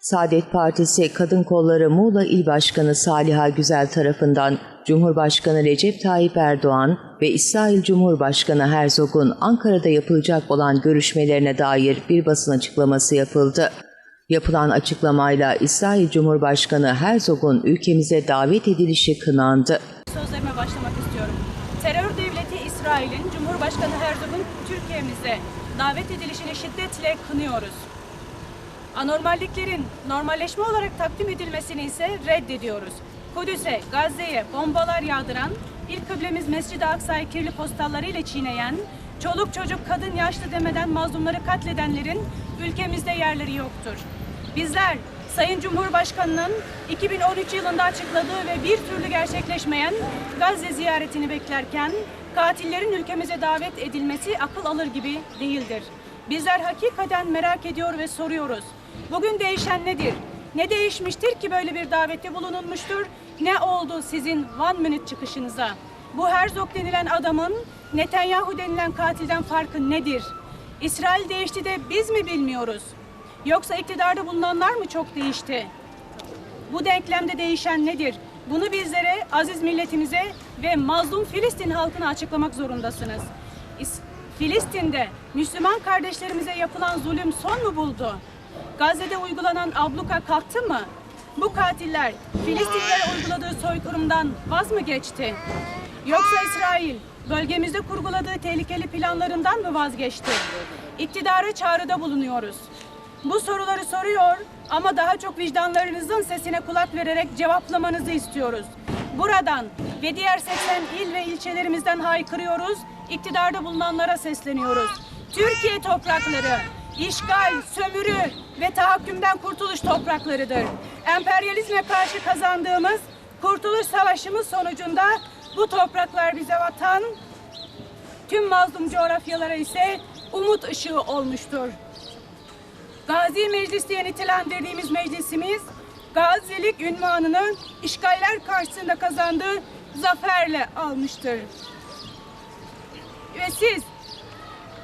Saadet Partisi Kadın Kolları Muğla İl Başkanı Saliha Güzel tarafından Cumhurbaşkanı Recep Tayyip Erdoğan ve İsrail Cumhurbaşkanı Herzog'un Ankara'da yapılacak olan görüşmelerine dair bir basın açıklaması yapıldı. Yapılan açıklamayla İsrail Cumhurbaşkanı Herzog'un ülkemize davet edilişi kınandı. Sözlerime başlamak istiyorum. Terör devleti İsrail'in Cumhurbaşkanı Herzog'un Türkiye'mize davet edilişini şiddetle kınıyoruz. Anormalliklerin normalleşme olarak takdim edilmesini ise reddediyoruz. Kudüs'e, Gazze'ye bombalar yağdıran, ilk kıblemiz Mescid-i Aksa'yı kirli postallarıyla çiğneyen, çoluk çocuk kadın yaşlı demeden mazlumları katledenlerin ülkemizde yerleri yoktur. Bizler Sayın Cumhurbaşkanı'nın 2013 yılında açıkladığı ve bir türlü gerçekleşmeyen Gazze ziyaretini beklerken katillerin ülkemize davet edilmesi akıl alır gibi değildir. Bizler hakikaten merak ediyor ve soruyoruz. Bugün değişen nedir? Ne değişmiştir ki böyle bir davette bulunulmuştur? Ne oldu sizin one minute çıkışınıza? Bu Herzog denilen adamın Netanyahu denilen katilden farkı nedir? İsrail değişti de biz mi bilmiyoruz? Yoksa iktidarda bulunanlar mı çok değişti? Bu denklemde değişen nedir? Bunu bizlere, aziz milletimize ve mazlum Filistin halkına açıklamak zorundasınız. İs- Filistin'de Müslüman kardeşlerimize yapılan zulüm son mu buldu? Gazze'de uygulanan abluka kalktı mı? Bu katiller Filistinlere uyguladığı soykırımdan vaz mı geçti? Yoksa İsrail bölgemizde kurguladığı tehlikeli planlarından mı vazgeçti? İktidara çağrıda bulunuyoruz. Bu soruları soruyor ama daha çok vicdanlarınızın sesine kulak vererek cevaplamanızı istiyoruz. Buradan ve diğer 80 il ve ilçelerimizden haykırıyoruz, iktidarda bulunanlara sesleniyoruz. Türkiye toprakları, işgal, sömürü ve tahakkümden kurtuluş topraklarıdır. Emperyalizme karşı kazandığımız kurtuluş savaşımız sonucunda bu topraklar bize vatan, tüm mazlum coğrafyalara ise umut ışığı olmuştur. Gazi Meclis diye nitelendirdiğimiz meclisimiz, gazilik ünvanını işgaller karşısında kazandığı zaferle almıştır. Ve siz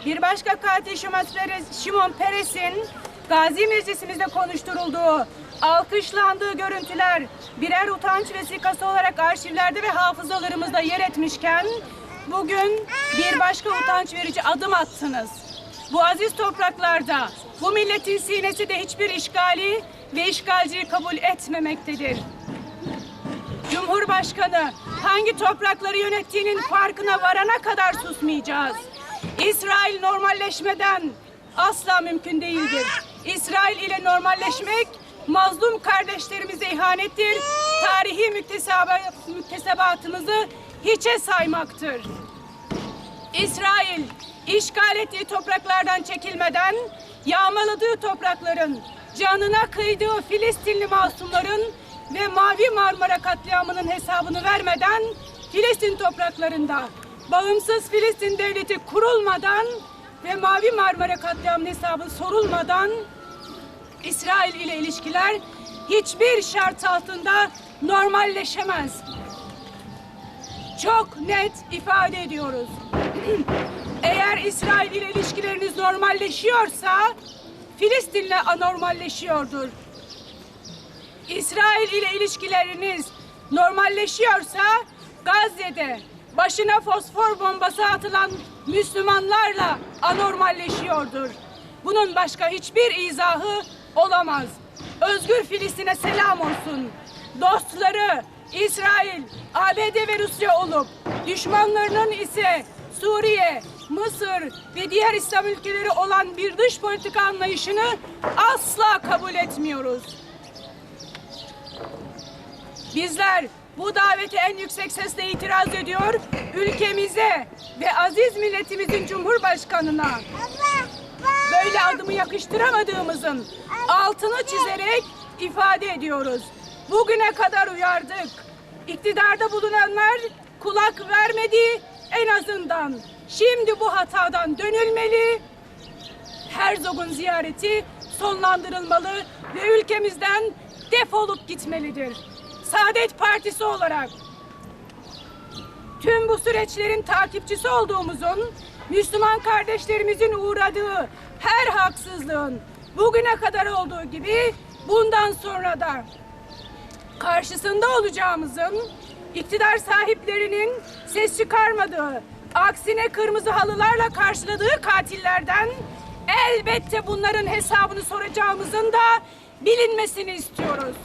bir başka katil Şimon Peres- Şimon Peres'in Gazi Meclisimizde konuşturulduğu, alkışlandığı görüntüler birer utanç vesikası olarak arşivlerde ve hafızalarımızda yer etmişken bugün bir başka utanç verici adım attınız. Bu aziz topraklarda bu milletin sinesi de hiçbir işgali ve işgalciyi kabul etmemektedir. Cumhurbaşkanı hangi toprakları yönettiğinin farkına varana kadar susmayacağız. İsrail normalleşmeden asla mümkün değildir. İsrail ile normalleşmek mazlum kardeşlerimize ihanettir. Tarihi mükteseba, müktesebatımızı hiçe saymaktır. İsrail işgal ettiği topraklardan çekilmeden yağmaladığı toprakların canına kıydığı Filistinli masumların ve Mavi Marmara katliamının hesabını vermeden Filistin topraklarında bağımsız Filistin devleti kurulmadan ve Mavi Marmara katliamının hesabı sorulmadan İsrail ile ilişkiler hiçbir şart altında normalleşemez. Çok net ifade ediyoruz. Eğer İsrail ile ilişkileriniz normalleşiyorsa Filistin'le anormalleşiyordur. İsrail ile ilişkileriniz normalleşiyorsa Gazze'de başına fosfor bombası atılan Müslümanlarla anormalleşiyordur. Bunun başka hiçbir izahı olamaz. Özgür Filistin'e selam olsun. Dostları İsrail, ABD ve Rusya olup düşmanlarının ise Suriye, Mısır ve diğer İslam ülkeleri olan bir dış politika anlayışını asla kabul etmiyoruz. Bizler bu davete en yüksek sesle itiraz ediyor, ülkemize ve aziz milletimizin cumhurbaşkanına böyle adımı yakıştıramadığımızın altını çizerek ifade ediyoruz. Bugüne kadar uyardık. İktidarda bulunanlar kulak vermedi en azından. Şimdi bu hatadan dönülmeli. Herzog'un ziyareti sonlandırılmalı ve ülkemizden defolup gitmelidir. Saadet Partisi olarak tüm bu süreçlerin takipçisi olduğumuzun, Müslüman kardeşlerimizin uğradığı her haksızlığın bugüne kadar olduğu gibi bundan sonra da karşısında olacağımızın iktidar sahiplerinin ses çıkarmadığı, aksine kırmızı halılarla karşıladığı katillerden elbette bunların hesabını soracağımızın da bilinmesini istiyoruz.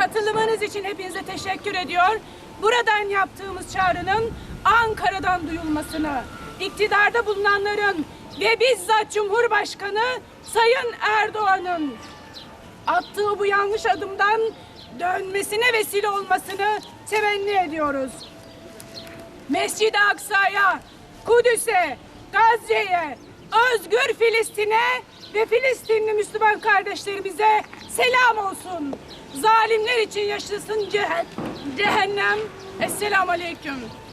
Katılımınız için hepinize teşekkür ediyor. Buradan yaptığımız çağrının Ankara'dan duyulmasını, iktidarda bulunanların ve bizzat Cumhurbaşkanı Sayın Erdoğan'ın attığı bu yanlış adımdan dönmesine vesile olmasını temenni ediyoruz. Mescid-i Aksa'ya, Kudüs'e, Gazze'ye, özgür Filistin'e ve Filistinli Müslüman kardeşlerimize selam olsun. Zalimler için yaşasın ceh- cehennem. Esselamu Aleyküm.